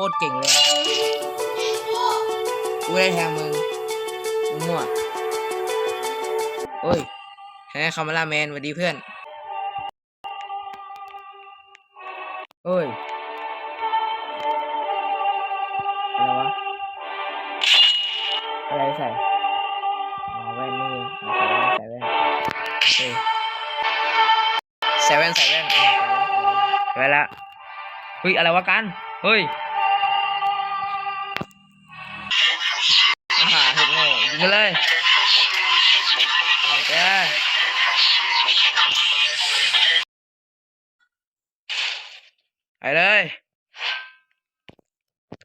คตรเก่งเลยกูไม่ได้แทงมึงมึงมั่วโอ้ยแฮคามาราแมนสวัสดีเพื่อนโอ้ยอะไรวะอะไรใส่อ๋อแว่นนี่ใส่แว่นใส่แว่นเฮ้ยใส่แว่นใส่แว่นใส่แว่นใส่แว่นละเฮ้ยอะไรวะกันเฮ้ย กันเลยไปแกไปเลย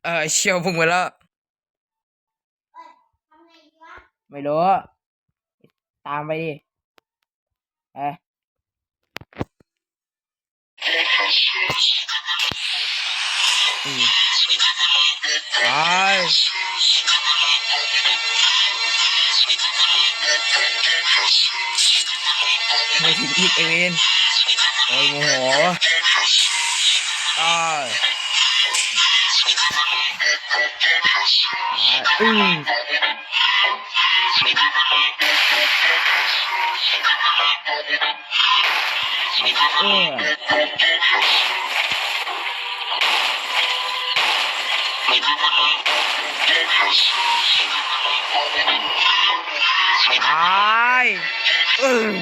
เออเชี่ยวพุ่งไปแล้ว ไม่รู้ ตามไปดิเอ้ยอืมไป ไม่ถึงอีกเอเวนโอ้ยโมโหอ้ายอ่าอืมเออ ตายอืม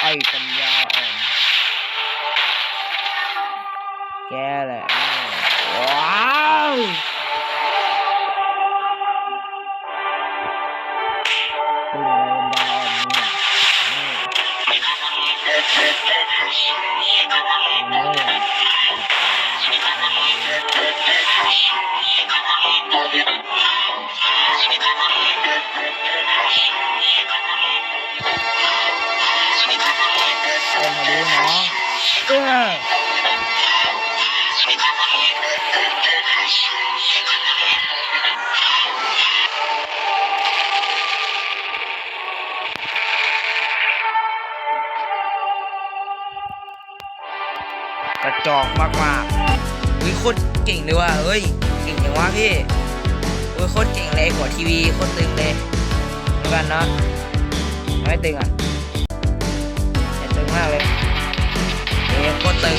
ไอ้ปัญญาอ่อนแกแหละว้าว เนี่ยนี่นี่เอามาดูน้องเออาก ระจอกมากๆอุ้ยโคตรเก่งเลยว่ะเฮ้ยเก่งอย่างวะพี่อุ้ยโคตรเก่งเลยกว่าทีวีโคตรตึงเลยแล้วกันเนาะไม่ตึงอะแต่ตึงมากเลยเอ้โคตรตึง